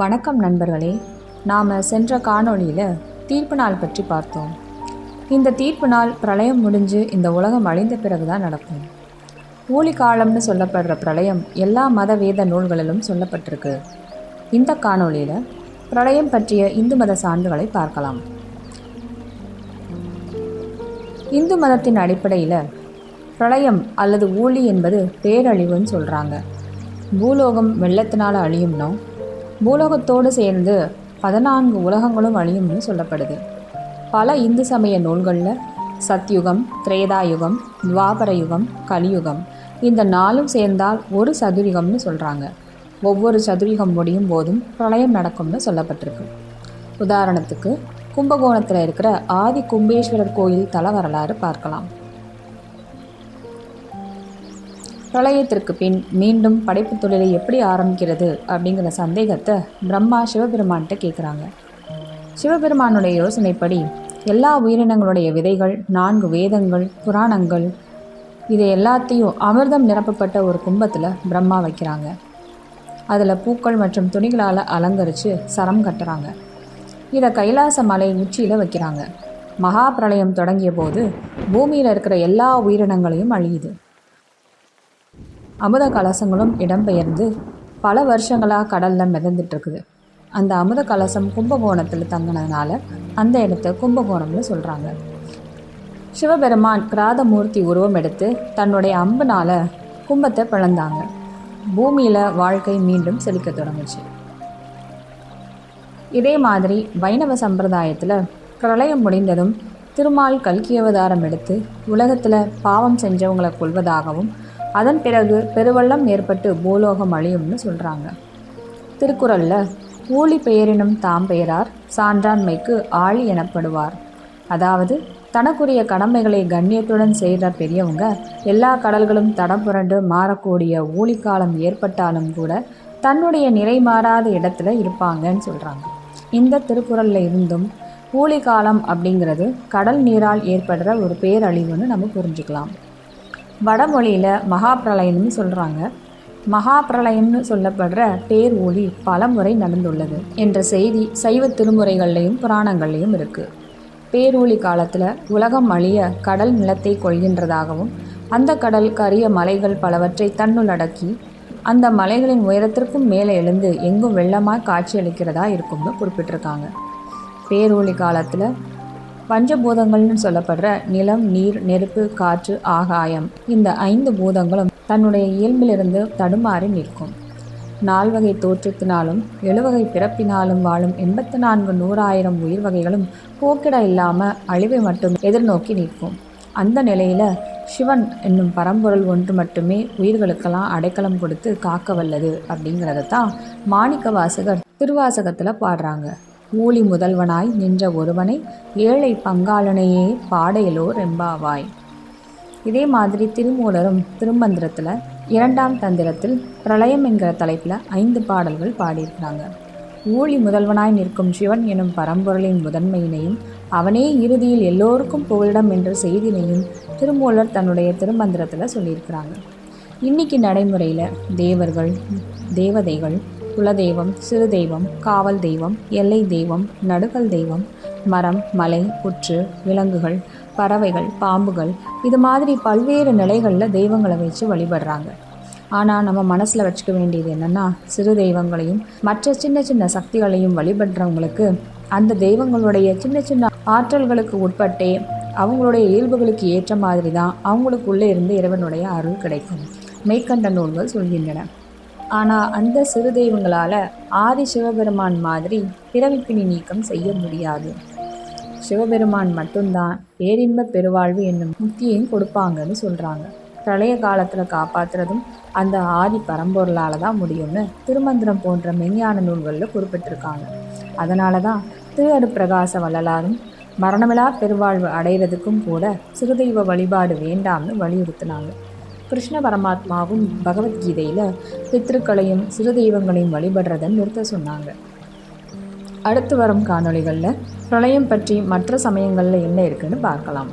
வணக்கம் நண்பர்களே. நாம் சென்ற காணொளியில் தீர்ப்பு நாள் பற்றி பார்த்தோம். இந்த தீர்ப்பு நாள் பிரளயம் முடிஞ்சு இந்த உலகம் அழிந்த பிறகு தான் நடக்கும். ஊழி காலம்னு சொல்லப்படுற பிரளயம் எல்லா மத வேத நூல்களிலும் சொல்லப்பட்டிருக்கு. இந்த காணொளியில் பிரளயம் பற்றிய இந்து மத சான்றுகளை பார்க்கலாம். இந்து மதத்தின் அடிப்படையில் பிரளயம் அல்லது ஊழி என்பது பேரழிவுன்னு சொல்கிறாங்க பூலோகம் வெள்ளத்தினால் அழியும்னோ பூலோகத்தோடு சேர்ந்து பதினான்கு உலகங்களும் அழியும்னு சொல்லப்படுது. பல இந்து சமய நூல்களில் சத்யுகம் திரேதாயுகம் துவாபர யுகம் கலியுகம் இந்த நாளும் சேர்ந்தால் ஒரு சதுரிகம்னு சொல்கிறாங்க ஒவ்வொரு சதுரிகம் முடியும் போதும் பிரளயம் நடக்கும்னு சொல்லப்பட்டிருக்கு. உதாரணத்துக்கு கும்பகோணத்தில் இருக்கிற ஆதி கும்பேஸ்வரர் கோயில் தல வரலாறு பார்க்கலாம். பிரளயத்திற்கு பின் மீண்டும் படைப்பு தொழிலை எப்படி ஆரம்பிக்கிறது அப்படிங்கிற சந்தேகத்தை பிரம்மா சிவபெருமான்கிட்ட கேட்குறாங்க. சிவபெருமானுடைய யோசனைப்படி எல்லா உயிரினங்களுடைய விதைகள் நான்கு வேதங்கள் புராணங்கள் இதை எல்லாத்தையும் அமிர்தம் நிரப்பப்பட்ட ஒரு கும்பத்தில் பிரம்மா வைக்கிறாங்க. அதில் பூக்கள் மற்றும் துணிகளால் அலங்கரித்து சரம் கட்டுறாங்க. இதை கைலாச மலை உச்சியில் வைக்கிறாங்க. மகா பிரளயம் தொடங்கிய போது பூமியில் இருக்கிற எல்லா உயிரினங்களையும் அழியுது. அமுத கலசங்களும் இடம்பெயர்ந்து பல வருஷங்களாக கடலில் மிதந்துட்டுருக்குது. அந்த அமுத கலசம் கும்பகோணத்தில் தங்கினதுனால அந்த இடத்த கும்பகோணம்னு சொல்கிறாங்க சிவபெருமான் கிராதமூர்த்தி உருவம் எடுத்து தன்னுடைய அம்புனால் கும்பத்தை பிளந்தாங்க. பூமியில் வாழ்க்கை மீண்டும் செழிக்க தொடங்குச்சு. இதே மாதிரி வைணவ சம்பிரதாயத்தில் பிரளயம் முடிந்ததும் திருமால் கல்கி அவதாரம் எடுத்து உலகத்தில் பாவம் செஞ்சவங்களை கொள்வதாகவும் அதன் பிறகு பெருவெள்ளம் ஏற்பட்டு பூலோகம் அழியும்னு சொல்கிறாங்க திருக்குறளில் ஊழி பெயரினும் தாம் பெயரார் சான்றாண்மைக்கு ஆழி எனப்படுவார். அதாவது தனக்குரிய கடமைகளை கண்ணியத்துடன் செய்கிற பெரியவங்க எல்லா கடல்களும் தடம் புரண்டு மாறக்கூடிய ஊழிக்காலம் ஏற்பட்டாலும் கூட தன்னுடைய நிறை மாறாத இடத்துல இருப்பாங்கன்னு சொல்கிறாங்க இந்த திருக்குறளில் இருந்தும் ஊழிக்காலம் அப்படிங்கிறது கடல் நீரால் ஏற்படுற ஒரு பேரழிவுன்னு நம்ம புரிஞ்சுக்கலாம். வடமொழியில் மகாபிரளயம்னு சொல்கிறாங்க மகாபிரளயம்னு சொல்லப்படுற பேர் ஒளி பல முறை நடந்துள்ளது என்ற செய்தி சைவ திருமுறைகள்லையும் புராணங்கள்லையும் இருக்குது பேரூழி காலத்தில் உலகம் அழிய கடல் நிலத்தை கொள்கின்றதாகவும் அந்த கடல் கரிய மலைகள் பலவற்றை தன்னுள்ளடக்கி அந்த மலைகளின் உயரத்திற்கும் மேலே எழுந்து எங்கும் வெள்ளமாக காட்சியளிக்கிறதா இருக்கும்னு குறிப்பிட்டிருக்காங்க. பேரூழி காலத்தில் பஞ்சபூதங்கள்னு சொல்லப்படுற நிலம் நீர் நெருப்பு காற்று ஆகாயம். இந்த ஐந்து பூதங்களும் தன்னுடைய இயல்பிலிருந்து தடுமாறி நிற்கும். நால்வகை தோற்றத்தினாலும் எழுவகை பிறப்பினாலும் வாழும் எண்பத்தி நான்கு நூறாயிரம் உயிர் வகைகளும் போக்கிட இல்லாமல் அழிவை மட்டும் எதிர்நோக்கி நிற்கும். அந்த நிலையில் சிவன் என்னும் பரம்பொருள் ஒன்று மட்டுமே உயிர்களுக்கெல்லாம் அடைக்கலம் கொடுத்து காக்க வல்லது அப்படிங்கிறத தான் மாணிக்க வாசகர் திருவாசகத்தில் பாடுறாங்க. ஊழி முதல்வனாய் நின்ற ஒருவனை ஏழை பங்காளனையே பாடையலோ ரெம்பாவாய் இதே மாதிரி திருமூலரும் திருமந்திரத்தில் இரண்டாம் தந்திரத்தில் பிரளயம் என்கிற தலைப்பில் ஐந்து பாடல்கள் பாடியிருக்கிறாங்க. ஊழி முதல்வனாய் நிற்கும் சிவன் எனும் பரம்பொருளின் முதன்மையினையும் அவனே இறுதியில் எல்லோருக்கும் புகலிடம் என்ற செய்தினையும் திருமூலர் தன்னுடைய திருமந்திரத்தில் சொல்லியிருக்கிறாங்க. இன்னைக்கு நடைமுறையில் தேவர்கள் தேவதைகள் குலதெய்வம் சிறு தெய்வம் காவல் தெய்வம் எல்லை தெய்வம் நடுகல் தெய்வம் மரம் மலை புற்று விலங்குகள் பறவைகள் பாம்புகள் இது மாதிரி பல்வேறு நிலைகளில் தெய்வங்களை வச்சு வழிபடுறாங்க. ஆனால் நம்ம மனசில் வச்சுக்க வேண்டியது என்னென்னா சிறு தெய்வங்களையும் மற்ற சின்ன சின்ன சக்திகளையும் வழிபடுறவங்களுக்கு அந்த தெய்வங்களுடைய சின்ன சின்ன ஆற்றல்களுக்கு உட்பட்டே அவங்களுடைய இயல்புகளுக்கு ஏற்ற மாதிரி தான் அவங்களுக்குள்ளே இருந்து இறைவனுடைய அருள் கிடைக்கும். மேற்கண்ட நூல்கள் சொல்கின்றன. ஆனால் அந்த சிறு தெய்வங்களால் ஆதி சிவபெருமான் மாதிரி பிறவிப்பினி நீக்கம் செய்ய முடியாது. சிவபெருமான் மட்டும்தான் பேரின்ப பெருவாழ்வு என்னும் முக்தியையும் கொடுப்பாங்கன்னு சொல்கிறாங்க பிரளய காலத்தில் காப்பாற்றுறதும் அந்த ஆதி பரம்பொருளால் தான் முடியும்னு திருமந்திரம் போன்ற மெஞ்ஞான நூல்களில் குறிப்பிட்டிருக்காங்க. அதனால தான் திரு பிரகாச வள்ளலாரும் மரணமிலா பெருவாழ்வு அடைகிறதுக்கும் கூட சிறுதெய்வ வழிபாடு வேண்டாம்னு வலியுறுத்தினாங்க. கிருஷ்ண பரமாத்மாவும் பகவத்கீதையில் பித்திருக்களையும் சிறு தெய்வங்களையும் வழிபடுறதை நிறுத்த சொன்னாங்க. அடுத்து வரும் காணொளிகளில் பிரளயம் பற்றி மற்ற சமயங்களில் என்ன இருக்குன்னு பார்க்கலாம்.